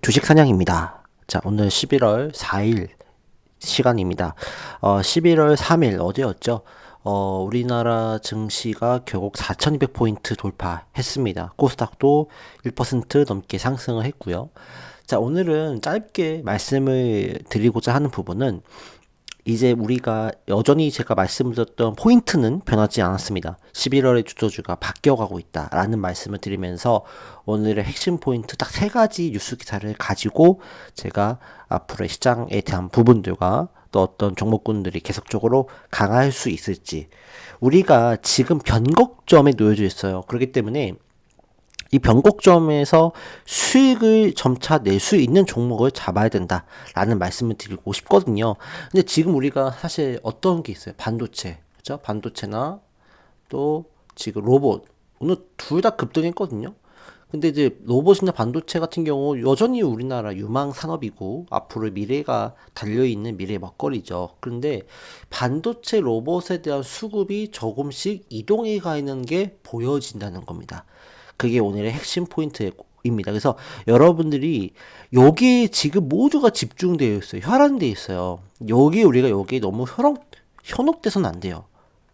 주식 사냥입니다. 자, 오늘 11월 4일 시간입니다. 어, 11월 3일 어제였죠? 어, 우리나라 증시가 결국 4,200포인트 돌파했습니다. 코스닥도 1% 넘게 상승을 했고요. 자, 오늘은 짧게 말씀을 드리고자 하는 부분은 이제 우리가 여전히 제가 말씀드렸던 포인트는 변하지 않았습니다. 11월의 주도주가 바뀌어가고 있다라는 말씀을 드리면서 오늘의 핵심 포인트 딱 세 가지 뉴스 기사를 가지고 제가 앞으로의 시장에 대한 부분들과 또 어떤 종목군들이 계속적으로 강할 수 있을지 우리가 지금 변곡점에 놓여져 있어요. 그렇기 때문에 이 변곡점에서 수익을 점차 낼 수 있는 종목을 잡아야 된다라는 말씀을 드리고 싶거든요. 근데 지금 우리가 사실 어떤 게 있어요? 반도체, 그죠? 반도체나 또 지금 로봇 오늘 둘 다 급등했거든요. 근데 이제 로봇이나 반도체 같은 경우 여전히 우리나라 유망 산업이고 앞으로 미래가 달려 있는 미래 먹거리죠. 그런데 반도체 로봇에 대한 수급이 조금씩 이동해 가 있는 게 보여진다는 겁니다. 그게 오늘의 핵심 포인트입니다. 그래서 여러분들이 여기 지금 모두가 집중되어 있어요. 혈안되어 있어요. 여기 우리가 여기 너무 현혹, 현혹돼서는 안 돼요.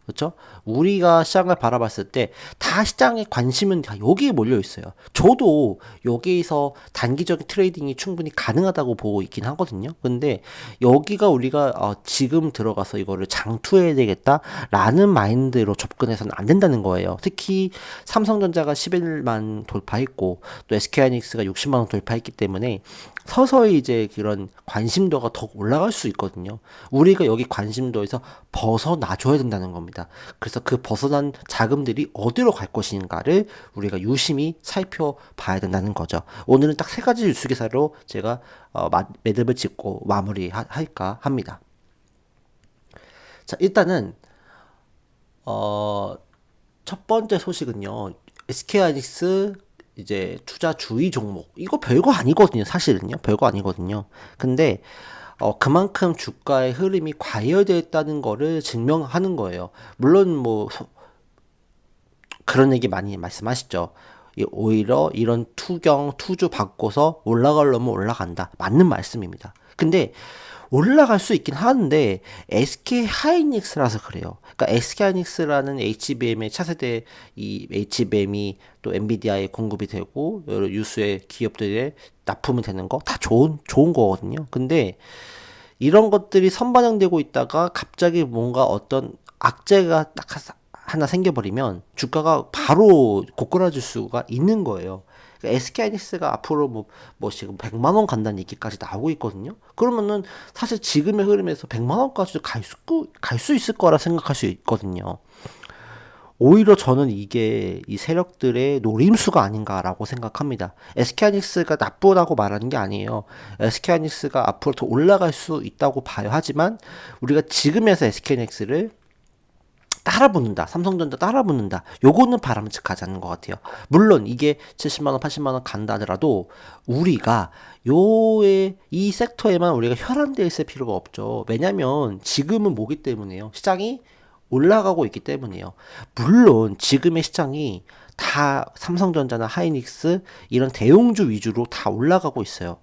그렇죠? 우리가 시장을 바라봤을 때 다 시장의 관심은 다 여기에 몰려 있어요. 저도 여기에서 단기적인 트레이딩이 충분히 가능하다고 보고 있긴 하거든요. 근데 여기가 우리가 어, 지금 들어가서 이거를 장투해야 되겠다라는 마인드로 접근해서는 안 된다는 거예요. 특히 삼성전자가 11만 돌파했고 또 SK하이닉스가 60만 원 돌파했기 때문에 서서히 이제 그런 관심도가 더 올라갈 수 있거든요. 우리가 여기 관심도에서 벗어나줘야 된다는 겁니다. 그래서 그 벗어난 자금들이 어디로 갈 것인가를 우리가 유심히 살펴봐야 된다는 거죠. 오늘은 딱 세 가지 뉴스 기사로 제가 어, 매듭을 짓고 마무리할까 합니다. 자, 일단은 어, 첫 번째 소식은요. SK하이닉스 이제 투자 주의 종목 이거 별거 아니거든요 사실은요 별거 아니거든요 근데 어 그만큼 주가의 흐름이 과열되었다는 거를 증명하는 거예요. 물론 뭐 소, 그런 얘기 많이 말씀하시죠. 오히려 이런 투경 투주 바꿔서 올라가려면 올라간다. 맞는 말씀입니다. 근데 올라갈 수 있긴 하는데 SK 하이닉스라서 그래요. 그러니까 SK 하이닉스라는 HBM의 차세대 이 HBM이 또 엔비디아에 공급이 되고 여러 유수의 기업들에 납품이 되는 거 다 좋은 좋은 거거든요. 근데 이런 것들이 선반영되고 있다가 갑자기 뭔가 어떤 악재가 딱 하나 생겨버리면 주가가 바로 고꾸라질 수가 있는 거예요. 그러니까 SK하이닉스가 앞으로 뭐, 뭐 지금 100만 원 간다는 얘기까지 나오고 있거든요. 그러면은 사실 지금의 흐름에서 100만 원까지도 갈 수, 갈수 있을 거라 생각할 수 있거든요. 오히려 저는 이게 이 세력들의 노림수가 아닌가라고 생각합니다. SK하이닉스가 나쁘다고 말하는 게 아니에요. SK하이닉스가 앞으로 더 올라갈 수 있다고 봐요. 하지만 우리가 지금에서 SK하이닉스를 따라붙는다. 삼성전자 따라붙는다. 요거는 바람직하지 않는 것 같아요. 물론 이게 70만 원, 80만 원 간다 하더라도 우리가 요의 이 섹터에만 우리가 혈안되어 있을 필요가 없죠. 왜냐면 지금은 뭐기 때문에요. 시장이 올라가고 있기 때문이에요. 물론 지금의 시장이 다 삼성전자나 하이닉스 이런 대용주 위주로 다 올라가고 있어요.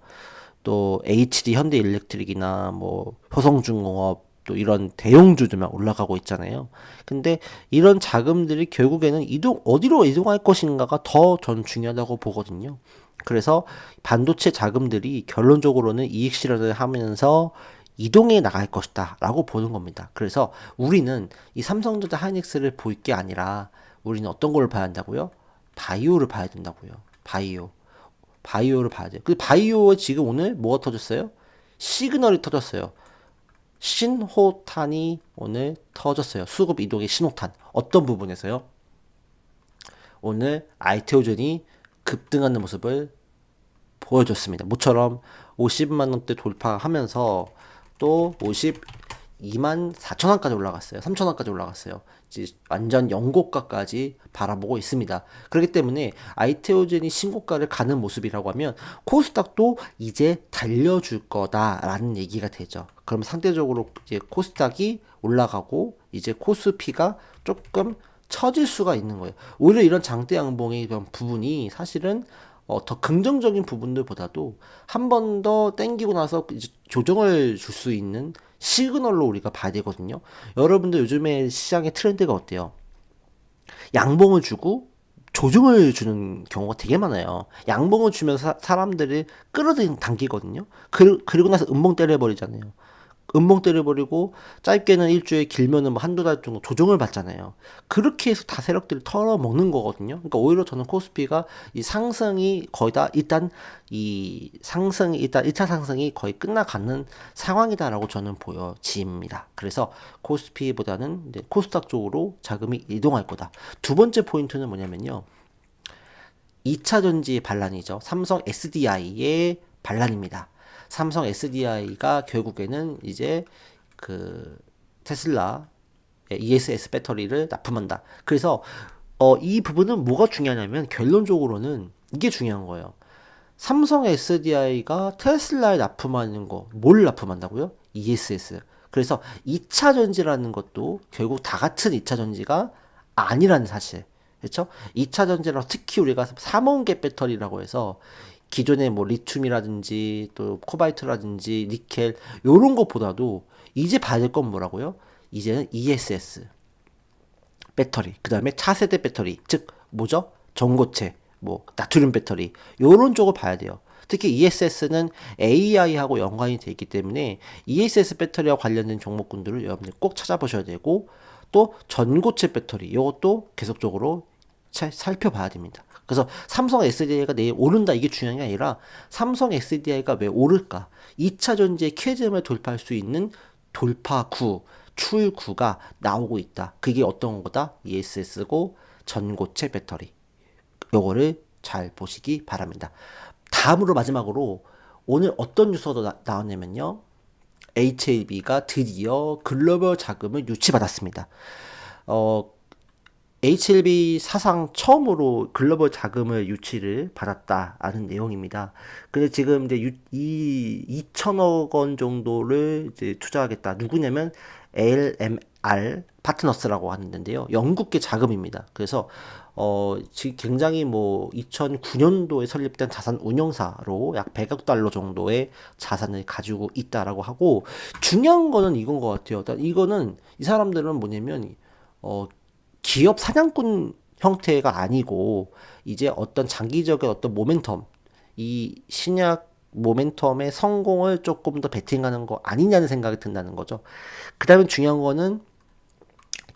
또 HD 현대일렉트릭이나 뭐 효성중공업 또 이런 대형주들만 올라가고 있잖아요. 근데 이런 자금들이 결국에는 이동 어디로 이동할 것인가가 더 전 중요하다고 보거든요. 그래서 반도체 자금들이 결론적으로는 이익 실현을 하면서 이동해 나갈 것이다 라고 보는 겁니다. 그래서 우리는 이 삼성전자 하이닉스를 볼 게 아니라 우리는 어떤 걸 봐야 한다고요? 바이오를 봐야 된다고요. 바이오. 바이오를 봐야 돼요. 그 바이오에 지금 오늘 뭐가 터졌어요? 시그널이 터졌어요. 신호탄이 오늘 터졌어요. 수급 이동의 신호탄. 어떤 부분에서요? 오늘 아이테오젠이 급등하는 모습을 보여줬습니다. 모처럼 50만 원대 돌파하면서 또 52만 4천 원까지 올라갔어요. 3천 원까지 올라갔어요. 이제 완전 영고가까지 바라보고 있습니다. 그렇기 때문에 아이테오젠이 신고가를 가는 모습이라고 하면 코스닥도 이제 달려줄 거다라는 얘기가 되죠. 그럼 상대적으로 이제 코스닥이 올라가고 이제 코스피가 조금 처질 수가 있는 거예요. 오히려 이런 장대 양봉의 부분이 사실은 어, 더 긍정적인 부분들보다도 한 번 더 땡기고 나서 조정을 줄 수 있는 시그널로 우리가 봐야 되거든요. 여러분들 요즘에 시장의 트렌드가 어때요? 양봉을 주고 조정을 주는 경우가 되게 많아요. 양봉을 주면서 사, 람들이 끌어당기거든요. 그, 그리고 나서 음봉 때려버리잖아요. 음봉 때려버리고 짧게는 일주일 길면은 뭐 한두 달 정도 조정을 받잖아요. 그렇게 해서 다 세력들이 털어먹는 거거든요. 그러니까 오히려 저는 코스피가 이 상승이 거의 다 일단 이 상승이 일단 1차 상승이 거의 끝나가는 상황이다라고 저는 보여집니다. 그래서 코스피보다는 이제 코스닥 쪽으로 자금이 이동할 거다. 두 번째 포인트는 뭐냐면요. 2차 전지 반란이죠. 삼성 SDI의 반란입니다. 삼성 SDI가 결국에는 이제 그 테슬라 ESS 배터리를 납품한다. 그래서 어, 이 부분은 뭐가 중요하냐면 결론적으로는 이게 중요한 거예요. 삼성 SDI가 테슬라에 납품하는 거, 뭘 납품한다고요? ESS. 그래서 2차 전지라는 것도 결국 다 같은 2차 전지가 아니라는 사실. 그렇죠? 2차 전지라 특히 우리가 삼원계 배터리라고 해서 기존의 뭐 리튬이라든지 또 코바이트라든지 니켈 요런 것보다도 이제 될건 뭐라고요? 이제는 ESS 배터리 그 다음에 차세대 배터리 즉 뭐죠? 전고체 뭐 나트륨 배터리 요런 쪽을 봐야 돼요. 특히 ESS는 AI하고 연관이 되어 있기 때문에 ESS 배터리와 관련된 종목군들을 여러분들 꼭 찾아보셔야 되고 또 전고체 배터리 이것도 계속적으로 살펴봐야 됩니다. 그래서 삼성 SDI가 내일 오른다 이게 중요한 게 아니라 삼성 SDI가 왜 오를까? 2차 전지의 캐즘을 돌파할 수 있는 돌파구, 출구가 나오고 있다. 그게 어떤 거다? ESS고 전고체 배터리. 요거를 잘 보시기 바랍니다. 다음으로 마지막으로 오늘 어떤 뉴스가 나, 왔냐면요 HLB가 드디어 글로벌 자금을 유치받았습니다. 어, HLB 사상 처음으로 글로벌 자금을 유치를 받았다라는 내용입니다. 근데 지금 이제 유, 이 2천억 원 정도를 이제 투자하겠다. 누구냐면 LMR 파트너스라고 하는데요. 영국계 자금입니다. 그래서 어, 지금 굉장히 뭐 2009년도에 설립된 자산 운용사로 약 100억 달러 정도의 자산을 가지고 있다라고 하고 중요한 거는 이건 것 같아요. 이거는 이 사람들은 뭐냐면 어 기업 사냥꾼 형태가 아니고 이제 어떤 장기적인 어떤 모멘텀 이 신약 모멘텀의 성공을 조금 더 베팅하는 거 아니냐는 생각이 든다는 거죠. 그 다음에 중요한 거는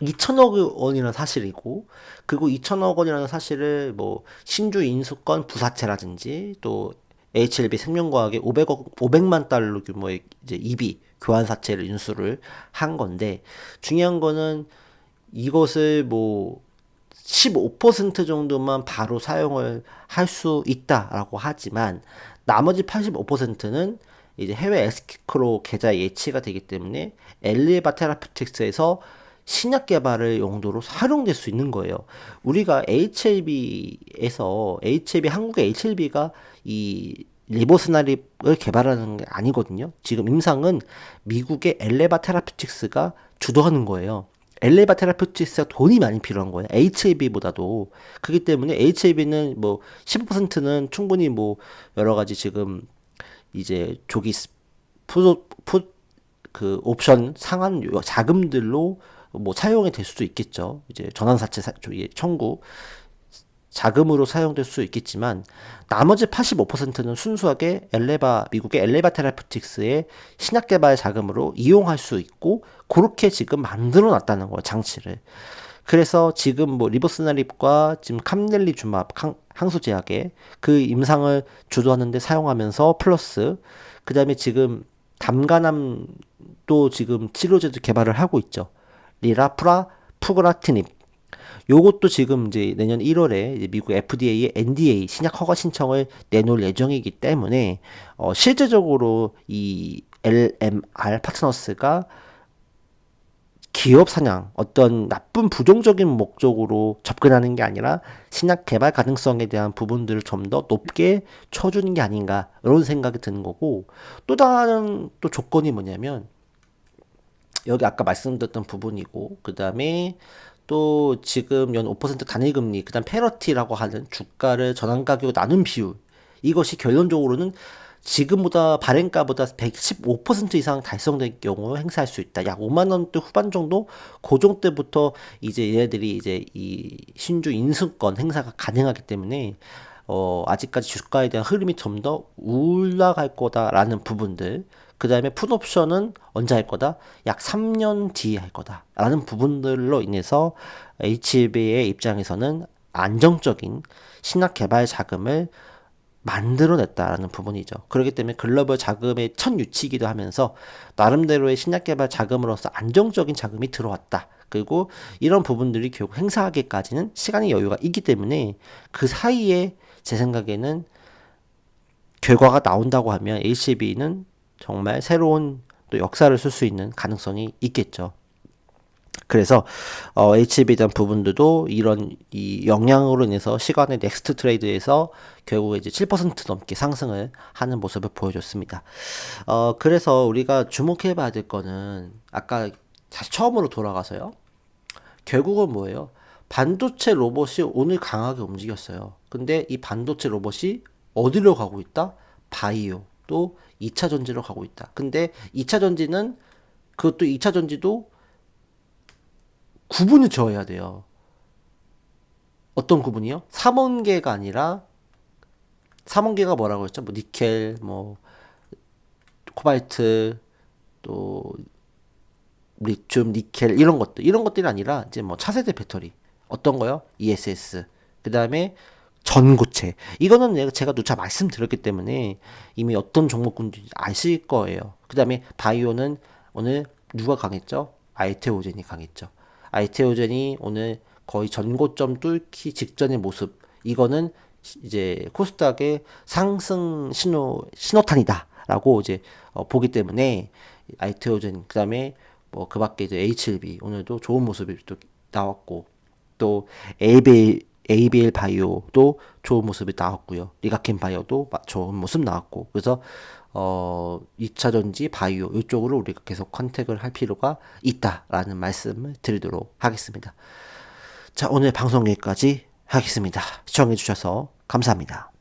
2천억 원이라는 사실이고, 그리고 2천억 원이라는 사실을 뭐, 신주 인수권 부사채라든지, 또 HLB 생명과학의 500억, 500만 달러 규모의 이제 EB 교환사채를 인수를 한 건데, 중요한 거는 이것을 뭐 15% 정도만 바로 사용을 할 수 있다라고 하지만 나머지 85%는 이제 해외 에스크로 계좌 예치가 되기 때문에 엘리바 테라피틱스에서 신약 개발을 용도로 활용될 수 있는 거예요. 우리가 HLB에서 HLB 한국의 HLB가 이 리보스나립을 개발하는 게 아니거든요. 지금 임상은 미국의 엘레바 테라피틱스가 주도하는 거예요. 엘레바 테라피틱스가 돈이 많이 필요한 거예요. HAB보다도. 그렇기 때문에 HAB는 뭐 15%는 충분히 뭐 여러 가지 지금 이제 조기 푸, 푸, 그 옵션 상한 자금들로 뭐 사용이 될 수도 있겠죠. 이제 전환사채 청구 자금으로 사용될 수 있겠지만 나머지 85%는 순수하게 엘레바 미국의 엘레바 테라피틱스의 신약 개발 자금으로 이용할 수 있고 그렇게 지금 만들어 놨다는 거예요 장치를. 그래서 지금 뭐 리버스나립과 지금 캄넬리 주합 항, 수제약의 그 임상을 주도하는데 사용하면서 플러스 그 다음에 지금 담가남도 지금 치료제도 개발을 하고 있죠. 리라프라 푸그라티닙 요것도 지금 이제 내년 1월에 이제 미국 FDA의 NDA 신약 허가 신청을 내놓을 예정이기 때문에 어 실제적으로 이 LMR 파트너스가 기업 사냥, 어떤 나쁜 부정적인 목적으로 접근하는 게 아니라 신약 개발 가능성에 대한 부분들을 좀 더 높게 쳐주는 게 아닌가, 이런 생각이 드는 거고, 또 다른 또 조건이 뭐냐면, 여기 아까 말씀드렸던 부분이고, 그 다음에 또 지금 연 5% 단일 금리, 그 다음 페러티라고 하는 주가를 전환 가격으로 나눈 비율, 이것이 결론적으로는 지금보다 발행가보다 115% 이상 달성된 경우 행사할 수 있다. 약 5만 원대 후반 정도 고정 때부터 이제 얘네들이 이제 이 신주 인수권 행사가 가능하기 때문에 어 아직까지 주가에 대한 흐름이 좀 더 올라갈 거다라는 부분들 그 다음에 풋옵션은 언제 할 거다? 약 3년 뒤에 할 거다 라는 부분들로 인해서 HB의 입장에서는 안정적인 신약 개발 자금을 만들어냈다라는 부분이죠. 그렇기 때문에 글로벌 자금의 첫 유치기도 하면서 나름대로의 신약 개발 자금으로서 안정적인 자금이 들어왔다. 그리고 이런 부분들이 결국 행사하기까지는 시간의 여유가 있기 때문에 그 사이에 제 생각에는 결과가 나온다고 하면 HB는 정말 새로운 또 역사를 쓸 수 있는 가능성이 있겠죠. 그래서 어, HB에 대한 부분들도 이런 이 영향으로 인해서 시간의 넥스트 트레이드에서 결국 이제 7% 넘게 상승을 하는 모습을 보여줬습니다. 어, 그래서 우리가 주목해 봐야 될 거는 아까 다시 처음으로 돌아가서요. 결국은 뭐예요? 반도체 로봇이 오늘 강하게 움직였어요. 근데 이 반도체 로봇이 어디로 가고 있다? 바이오 또 2차 전지로 가고 있다. 근데 2차 전지는 그것도 2차 전지도 구분을 지어야 돼요. 어떤 구분이요? 3원계가 아니라 3원계가 뭐라고 했죠? 뭐 니켈, 뭐 코발트, 또 리튬, 니켈 이런 것들 이런 것들이 아니라 이제 뭐 차세대 배터리 어떤 거요? ESS 그 다음에 전고체 이거는 제가 누차 말씀드렸기 때문에 이미 어떤 종목군지 아실 거예요. 그 다음에 바이오는 오늘 누가 강했죠? 알테오젠이 강했죠. 알테오젠이 오늘 거의 전고점 뚫기 직전의 모습 이거는 이제 코스닥의 상승 신호 신호탄이다라고 이제 어, 보기 때문에 알테오젠 그다음에 뭐 그밖에 이제 HLB 오늘도 좋은 모습이 또 나왔고 또 ABL ABL 바이오도 좋은 모습이 나왔고요. 리가켄 바이오도 좋은 모습 나왔고 그래서 어 2차 전지 바이오 이쪽으로 우리가 계속 컨택을 할 필요가 있다라는 말씀을 드리도록 하겠습니다. 자, 오늘 방송 여기까지 하겠습니다. 시청해 주셔서 감사합니다.